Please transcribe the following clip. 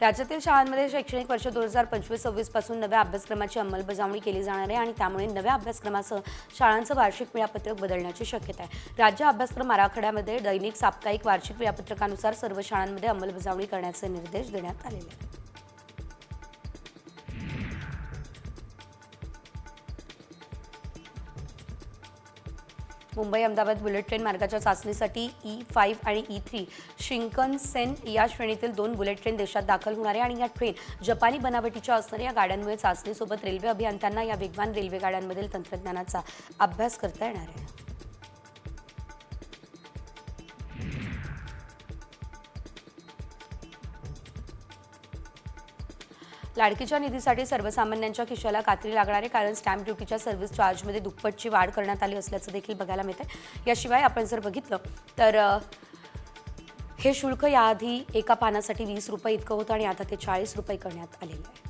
राज्यातील शाळांमध्ये शैक्षणिक वर्ष दोन हजार पंचवीस सव्वीसपासून नव्या अभ्यासक्रमाची अंमलबजावणी केली जाणार आहे आणि त्यामुळे नव्या अभ्यासक्रमासह शाळांचं वार्षिक वेळापत्रक बदलण्याची शक्यता आहे. राज्य अभ्यासक्रम आराखड्यामध्ये दैनिक साप्ताहिक वार्षिक वेळापत्रकानुसार सर्व शाळांमध्ये अंमलबजावणी करण्याचे निर्देश देण्यात आलेले आहेत. मुंबई अहमदाबाद बुलेट ट्रेन मार्गाच्या चाचणीसाठी e ई फाईव्ह आणि e ई थ्री शिंकनसेन या श्रेणीतील दोन बुलेट ट्रेन देशात दाखल होणार आहे. आणि या ट्रेन जपानी बनावटीच्या असणाऱ्या या गाड्यांमुळे चाचणीसोबत रेल्वे अभियंत्यांना या वेगवान रेल्वे गाड्यांमधील तंत्रज्ञानाचा अभ्यास करता येणार आहे. लाडकीच्या निधीसाठी सर्वसामान्यांच्या खिशाला कात्री लागणार आहे कारण स्टॅम्प ड्युटीच्या सर्व्हिस चार्जमध्ये दुप्पटची वाढ करण्यात आली असल्याचं देखील बघायला मिळते याशिवाय आपण जर बघितलं तर हे शुल्क याआधी एका पानासाठी वीस रुपये इतकं होतं आणि आता ते चाळीस रुपये करण्यात आलेलं आहे.